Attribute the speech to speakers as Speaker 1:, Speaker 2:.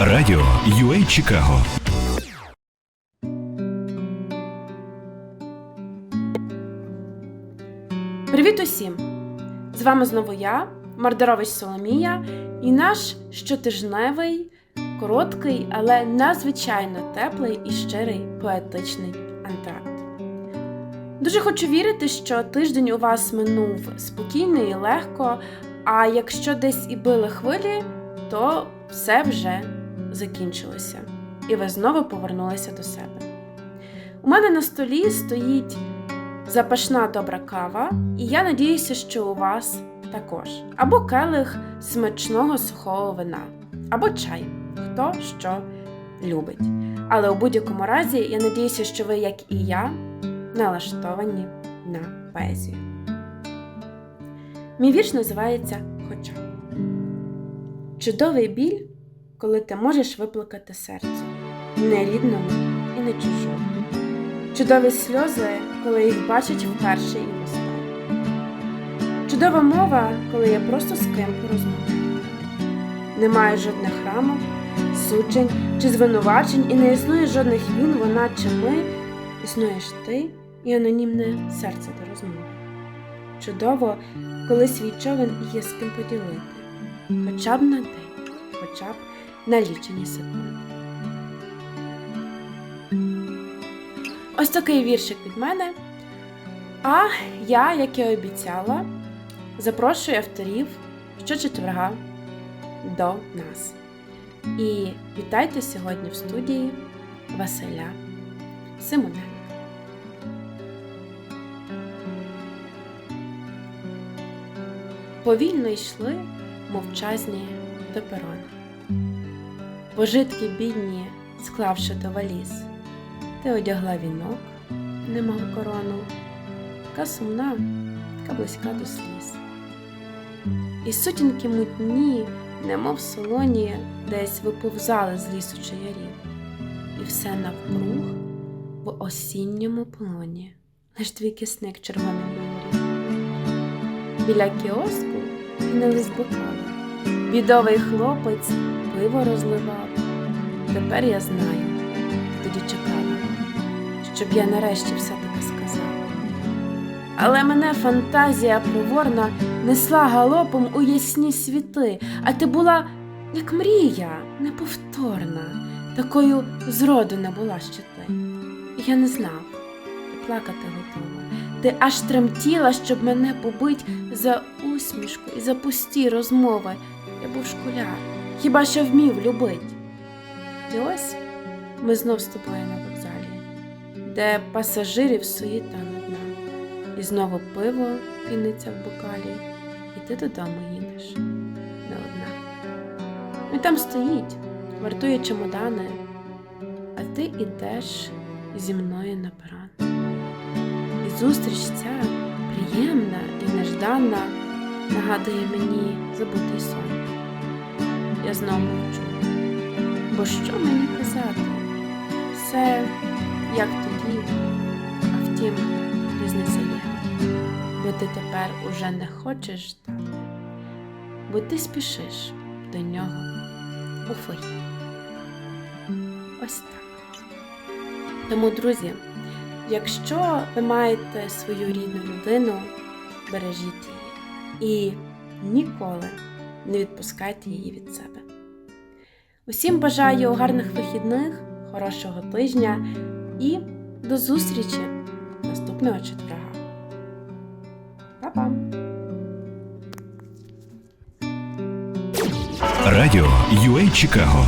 Speaker 1: Радіо UA Чикаго
Speaker 2: Привіт усім! З вами знову я, Мардерович Соломія, і наш щотижневий, короткий, але надзвичайно теплий і щирий поетичний антракт. Дуже хочу вірити, що тиждень у вас минув спокійно і легко, а якщо десь і били хвилі, то все вже закінчилося, і ви знову повернулися до себе. У мене на столі стоїть запашна добра кава, і я надіюся, що у вас також. Або келих смачного сухого вина, або чай, хто що любить. Але у будь-якому разі я надіюся, що ви, як і я, налаштовані на поезію. Мій вірш називається Хоча. Чудовий біль, коли ти можеш виплакати серце, не рідному і не чужому. Чудові сльози, коли їх бачать вперше і востаннє. Чудова мова, коли я просто з ким порозмовляю. Немає жодних рамок, суджень чи звинувачень, і не існує жодних він, вона чи ми. Існуєш ти і анонімне серце до розмови. Чудово, коли свій човен є з ким поділити, хоча б на день, хоча б на лічені секунди. Ось такий віршик від мене. А я, як і обіцяла, запрошую авторів щочетверга до нас. І вітайте сьогодні в студії Василя Симоненка. Повільно йшли мовчазні до перона. Пожитки бідні, склавши до валіз. Ти одягла вінок, немов корону, така сумна, така близька до сліз. І сутінки мутні, немов солоні, десь виповзали з лісу чаярів, і все навкруг в осінньому полоні, лиш твій кисник червоним майорів. Біля кіоску пінились бокали, бідовий хлопець пиво розливав. Тепер я знаю, тоді чекала щоб я нарешті все-таки сказала. Але мене фантазія проворна несла галопом у ясні світи, а ти була, як мрія, неповторна, такою зроду не була ще ти. Я не знав, ти плакати готова. Ти аж тремтіла, щоб мене побить за усмішку і за пусті розмови. Я був школяр, хіба що вмів любить. І ось ми знов з на вокзалі де пасажирів суєта нудна, і знову пиво піниться в бокалі, і ти додому їдеш не одна. Він там стоїть, вартує чемодани, а ти ідеш зі мною на перон. І зустріч ця приємна і нежданна нагадує мені забутий сон. Я знову мовчу, бо що мені казати? Все як тоді, а втім, різниця є, бо ти тепер уже не хочеш ждати, бо ти спішиш до нього у фої. Ось так. Тому, друзі, якщо ви маєте свою рідну людину, бережіть її і ніколи не відпускайте її від себе. Усім бажаю гарних вихідних, хорошого тижня і до зустрічі наступного четверга. Па-па!
Speaker 1: Радіо UA Чикаго